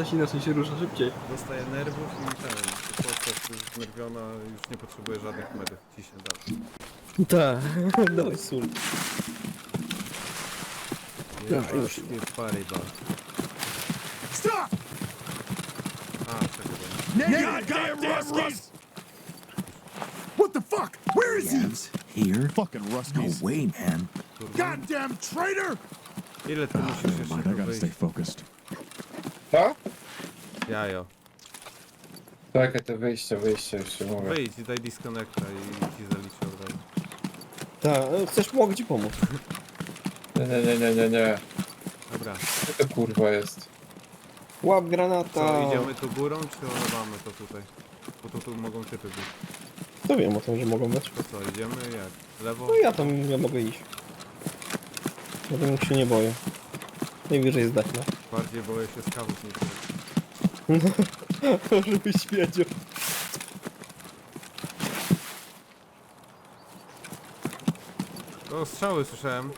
Postać inaczej się rusza szybciej. Dostaję nerwów i ten. Postać już znerwiona, już nie potrzebuje żadnych medów. Ciśnie dalej. Tak, dawaj sól. Jest już. nie paryba. Stop! A, czekaj. God damn Ruskies! What the fuck? Where is he? Here? Fucking No Ruskies. way, man. Goddamn traitor! Ile ty musisz Never jeszcze mind, I gotta stay focused. Co? Jajo. Czekaj, to wyjście, wyjście jeszcze mówię. Wyjdź i daj disconnecta i ci zaliczę od razu. Tak, chcesz, mogę ci pomóc. Nie, nie, nie, nie, nie, nie. Dobra. Co to kurwa jest? Łap granata. Co, idziemy tu górą, czy olewamy to tutaj? Bo to tu mogą typy być. To wiem o tym, że mogą być. To co, idziemy jak? Lewo? No ja tam ja mogę iść. Ja tym się nie boję. Najwyżej zdechnę. Bardziej boję się skawów niż nie. Żebyś wiedział. O, strzały słyszałem.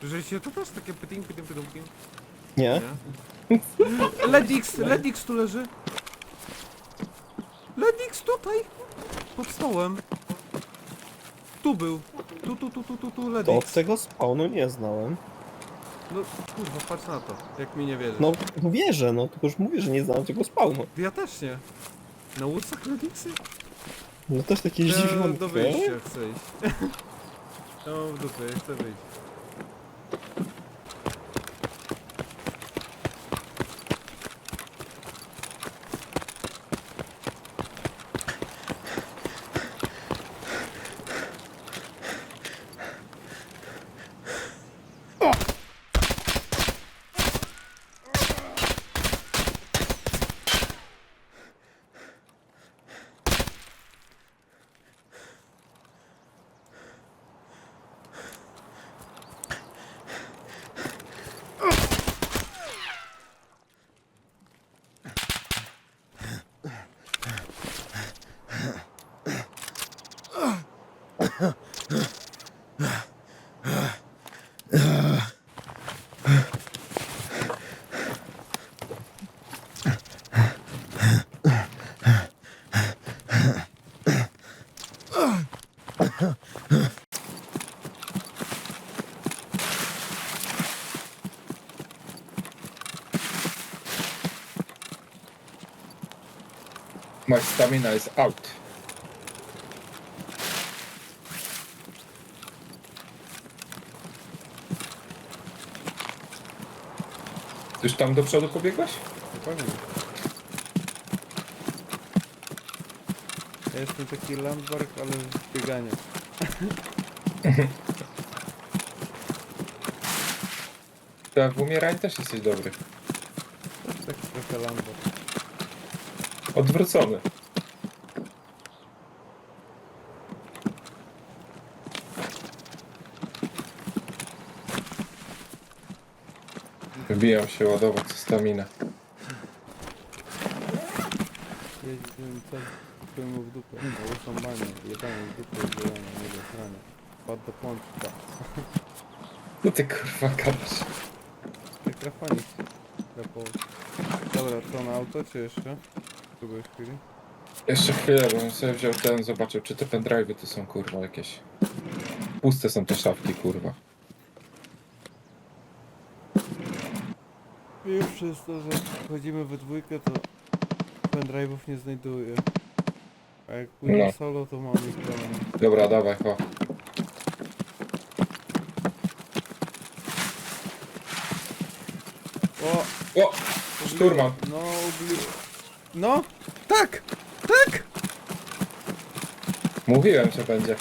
Słyszeliście to też takie pyting, pyting, pyting, pyting? Nie? Nie? Ledix, Ledix tu leży. Ledix tutaj! Pod stołem. Tu był. Tu, tu, tu, tu, tu, tu, To od Ledix. tego spawnu nie znałem. No kurwa, patrz na to. Jak mi nie wierzysz. No wierzę, no tylko już mówię, że nie znałem tego spawnu. Ja też nie. Na łódcach Ledixy? No też takie Ja zdziwione. do wyjścia chcę iść. Ja mam w dupie, ja chcę wyjść. My stamina is out. Ty już tam do przodu pobiegłeś? Zupełnie. Ja jestem taki landmark, ale w bieganiu. Tak, w umieraniu też jesteś dobry. Taki trochę landmark. Odwrócony. Wbijam się ładować staminę. Jeździłem co? Kupiłem mu w dupę. Łysą manię. Jebałem w dupę byłem nie do strony. Padł do pączka. No ty kurwa gadasz. Mikrofonik. Dobra, to na auto czy jeszcze? Tu byłeś chwili? Jeszcze chwilę, bo bym sobie wziął ten, zobaczył, czy te pendrive'y to są kurwa jakieś. Puste są te szafki, kurwa. Już przez to, że chodzimy we dwójkę, to pendrive'ów nie znajduję. A jak pójdę No. solo, to mam ich pełno. Dobra, dawaj, ho. O! O! Szturman! No, obli... No! Tak! Tak! Mówiłem, że będzie.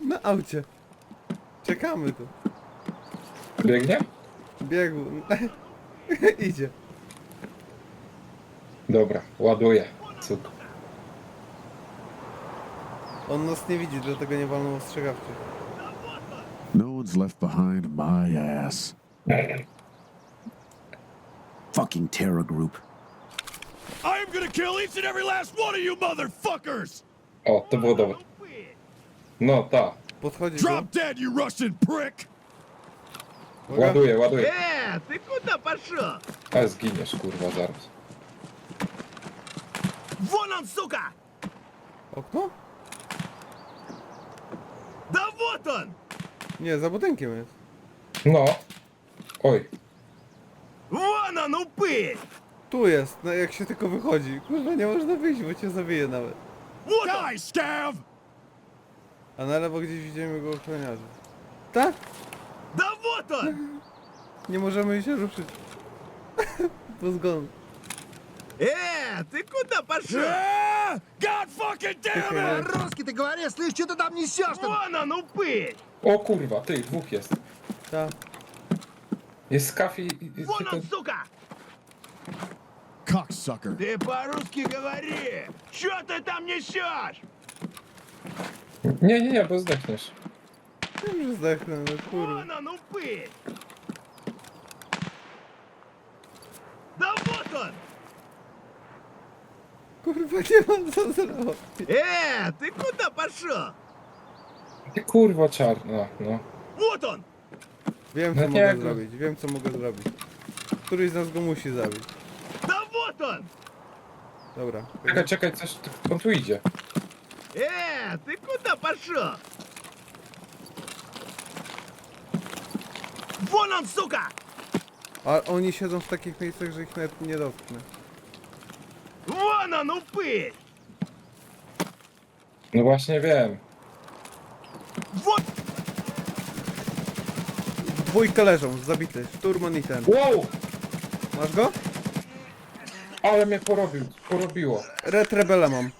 Na aucie. Czekamy tu. Biegnie? Biegł. Idzie. Dobra, ładuję. Cud. On nas nie widzi, dlatego nie walnął ostrzegawczy. No one's left behind my ass. Fucking terror group. I am gonna kill each and every last one of you motherfuckers! O, to było dobre. No, ta. Podchodzi Drop do... dead, you Russian prick! Uwaga. Ładuję, ładuję. Э, ты куда пошел? Ale zginiesz, kurwa, zaraz. Вон он, сука! Okno? Да вот он! Nie, za budynkiem jest. No. Oj, Вон он, упырь! Tu jest, no jak się tylko wychodzi. Kurwa, nie można wyjść, bo cię zabije nawet. Вот Die, Scav! A na lewo gdzieś widzimy jego ochroniarzy. Tak? Да вот он! Nie możemy się ruszyć. Po zgon. Э, ты куда пошел? Э, God fucking damn Czekaj, it! Русский ты говоришь, слышь, что ты там несешь? Вон он, упырь! o kurwa, ty, dwóch jest. Tak. Jest skafi i... i Вон tylko- он, сука! Cocksucker. Ты по-русски говори! Чё ты там несешь? Nie, nie, nie, bo zdechniesz. Wiem, że zdechnę, no kurwa. Вон он, упырь! Да вот он! Kurwa, nie mam co zrobić. Э, ты куда пошел? Ty kurwa czarna, no. Вот он! Wiem, co No mogę nie, go- zrobić, wiem, co mogę zrobić. Któryś z nas go musi zabić. Да вот он! Dobra. Czekaj, czekaj, coś, ty- on tu idzie. Э, ты куда пошел? Вон он, сука! A oni siedzą w takich miejscach, że ich nawet nie dotknę. Вон он, упырь! No właśnie wiem. Вот! Dwójka leżą, zabity. Szturman i ten. Wow! Masz go? Ale mnie porobił, porobiło. Red Rebela mam.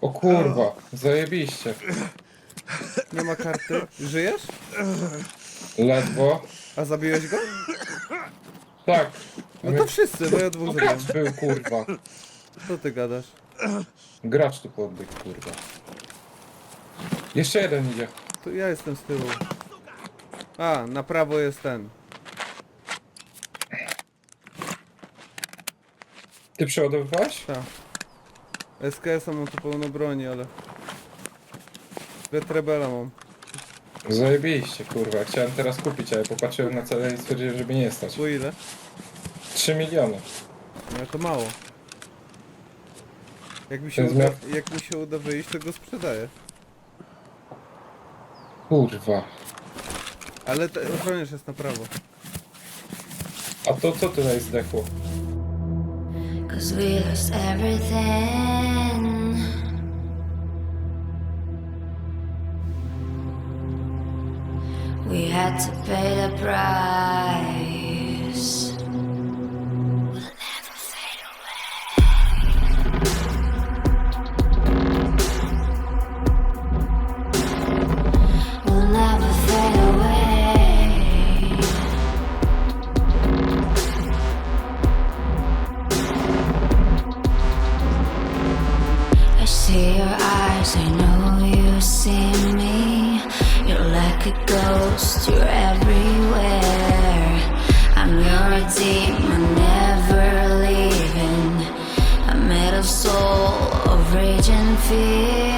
O kurwa, zajebiście. Nie ma karty. Żyjesz? Ledwo. A zabiłeś go? Tak. No to wszyscy, bo ja dwóch. Gracz był, kurwa. Co ty gadasz? Gracz tu podbiegł, kurwa. Jeszcze jeden idzie. To ja jestem z tyłu. A, na prawo jest ten. Ty przeładowywałeś? Ta. SKS-a mam tu pełno broni, ale... Red Rebela mam. Zajebiście, kurwa. Chciałem teraz kupić, ale popatrzyłem na cenę i stwierdziłem, że mnie nie stać. Po ile? 3 miliony. No to mało. Jak mi się uda, miar- jak mi się uda wyjść, to go sprzedaję. Kurwa. Ale te, ochroniarz jest na prawo. A to co tutaj zdechło? Cause we lost everything. We had to pay the price. A ghost, you're everywhere. I'm your demon, never leaving. A metal soul of rage and fear.